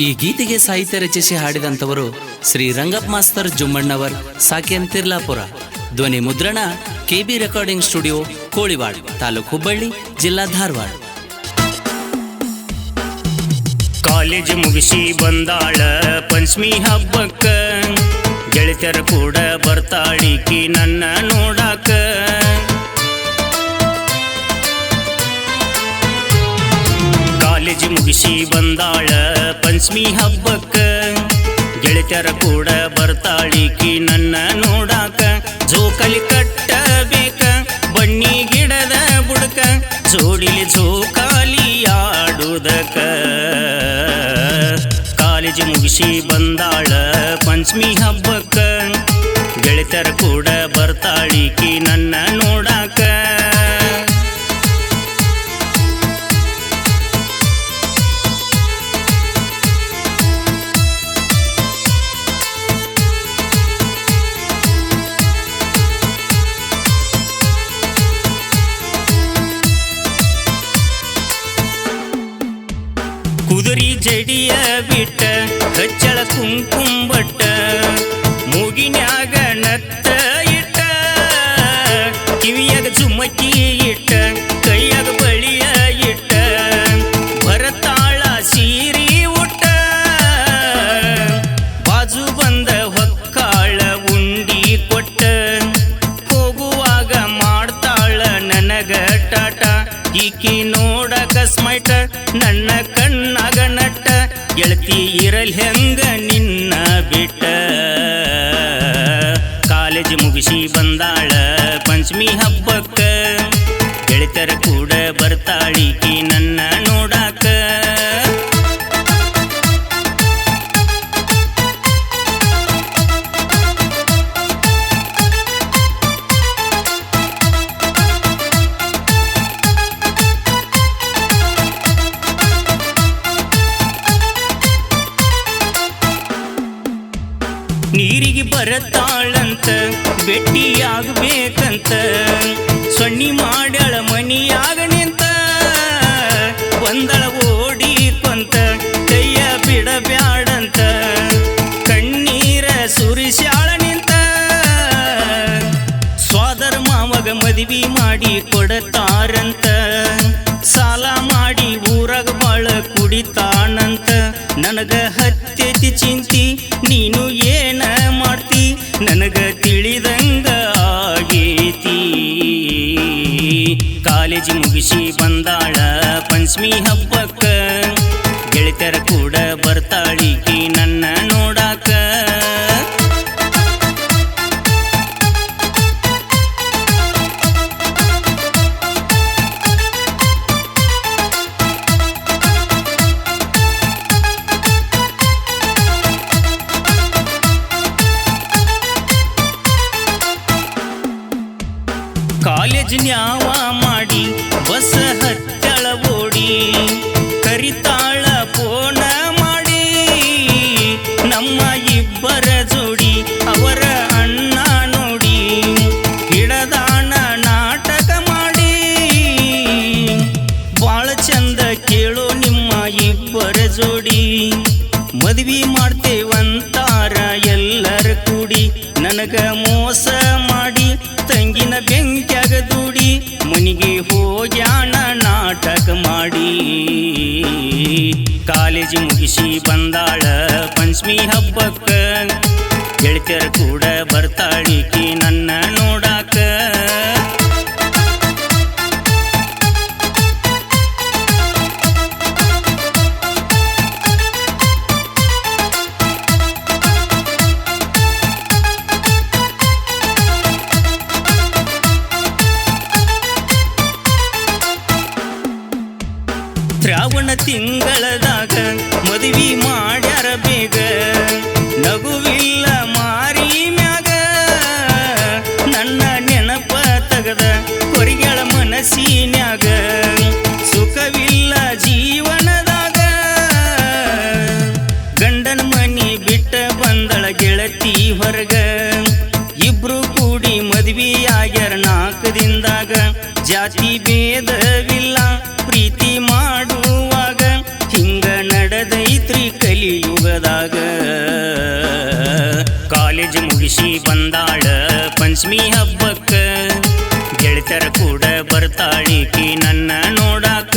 ಈ ಗೀತೆಗೆ ಸಾಹಿತ್ಯ ರಚಿಸಿ ಹಾಡಿದಂಥವರು ಶ್ರೀ ರಂಗಪ್ಪ ಮಾಸ್ತರ್ ಜುಮ್ಮಣ್ಣವರ್ ಸಾಕೆನ್ ತಿರ್ಲಾಪುರ. ಧ್ವನಿ ಮುದ್ರಣ, KB recording studio, Koliwad, taluk Hubballi, ಜಿಲ್ಲಾ ಧಾರವಾಡ. ಕಾಲೇಜ್ ಮುಗಿಸಿ ಬಂದಾಳ ಪಂಚಮಿ ಹಬ್ಬಕ್ಕ. ಗೆಳತಿಯರ ಕೂಡ ಬರ್ತಾಳಿಕಿ ನನ್ನ ನೋಡಾಕ. ಕಾಲೇಜ್ ಮುಗಿಸಿ ಬಂದಾಳ. ಪಂಚಮಿ ಹಬ್ಬಕ್ಕ ಗೆಳತ್ಯರ ಕೂಡ ಬರ್ತಾಳೀಕಿ ನನ್ನ ನೋಡಾಕ. ಜೋಕಲಿ ಕಟ್ಟಬೇಕ ಬನ್ನಿ ಗಿಡದ ಬುಡಕ, ಜೋಡಿಲಿ ಜೋಕಾಲಿ ಆಡುದಕ. ಕಾಲೇಜ್ ಮುಗಿಸಿ ಬಂದಾಳ ಪಂಚಮಿ ಹಬ್ಬಕ್ಕ ಗೆಳತ್ಯರ ಕೂಡ ಬರ್ತಾಳೀಕಿ ನನ್ನ செடிய விட்ட கச்சல குங்கும் ನನ್ನ ಕಣ್ಣಾಗ ನಟ್ಟ ಗೆಳತಿ ಇರಲ್ ಹೆಂಗ ನಿನ್ನ ಬಿಟ್ಟ. ಕಾಲೇಜ್ ಮುಗಿಸಿ ಬಂದಾಳ ಪಂಚಮಿ ಹಬ್ಬಕ್ಕ ಗೆಳತರ ಕೂಡ ಬರ್ತಾಳಿಕಿ ನನ್ನ ನೋಡಾಕ ನೀರಿಗೆ ಬರತಾಳಂತ ಭೇಟಿಯಾಗಬೇಕಂತ ಸೊಣ್ಣಿ ಮಾಡ್ಯಾಳ ಮನಿಯಾಗ ನಿಂತ, ಒಂದಳ ಓಡಿ ಕೊಂತ ಕೈಯ ಬಿಡಬ್ಯಾಡಂತ, ಕಣ್ಣೀರ ಸುರಿಸ್ಯಾಳ ನಿಂತ, ಸ್ವಾದರ ಮಾವಗ ಮದುವೆ ಮಾಡಿ ಕೊಡತಾರಂತ, ಸಾಲ ಮಾಡಿ ಊರಾಗ ಬಾಳ ಕುಡಿತಾನಂತ, ನನಗ ಹತ್ಯತಿ ಚಿಂತಿ ಕಾಲೇಜ್ ಮುಗಿಸಿ ಬಂದಾಳ ಪಂಚಮಿ ಹಬ್ಬಕ್ಕ ಕಾಲೇಜ್ ನ್ಯಾವ ಮಾಡಿ ಬಸ್ ಹತ್ತಳ ಓಡಿ, ಕರಿತಾಳ ಫೋನ ಮಾಡಿ, ನಮ್ಮ ಇಬ್ಬರ ಜೋಡಿ ಅವರ ಅಣ್ಣ ನೋಡಿ ಗಿಡದಾಣ ನಾಟಕ ಮಾಡಿ. ಬಾಳ ಚಂದ ಕೇಳು ನಿಮ್ಮ ಇಬ್ಬರ ಜೋಡಿ, ಮದ್ವಿ ಮಾಡ್ತೇವಂತಾರ ಎಲ್ಲರ ಕೂಡಿ ನನಗ ಮೋಸ ಮಾಡಿ, ತಂಗಿನ ಬೆಂಕ್ಯಾಗ ಕಾಲೇಜ್ ಮುಗಿಸಿ ಬಂದಾಳ ಪಂಚಮಿ ಹಬ್ಬಕ್ಕ. ಗೆಳತಿಯರ ಕೂಡ ಬರ್ತಾಳಿಕಿ ನನ್ನ ನೋಡಾಕ. ಮದುವೆ ಮಾಡ್ಯಾರ ಬೇಗ ನಗುವಿಲ್ಲ ಮಾರಿ ಮ್ಯಾಗ. ನನ್ನ ನೆನಪ ತಗದ ಕೊರಿಗಳ ಮನಸ್ಸಿನ್ಯಾಗ, ಸುಖವಿಲ್ಲ ಜೀವನದಾಗ. ಗಂಡನ ಮನಿ ಬಿಟ್ಟ ಬಂದಳ ಗೆಳತಿ ಹೊರಗ, ಇಬ್ರು ಕೂಡಿ ನಾಲ್ಕು ದಿನದಾಗ. ಜಾತಿ ಭೇದವಿಲ್ಲ, ಪ್ರೀತಿ ಮಾಡುವಾಗ ಕಲಿಯುಗದಾಗ. ಕಾಲೇಜ್ ಮುಗಿಸಿ ಬಂದಾಳ ಪಂಚಮಿ ಹಬ್ಬಕ್ಕ. ಗೆಳತರ ಕೂಡ ಬರ್ತಾಳಿಕಿ ನನ್ನ ನೋಡಾಕ.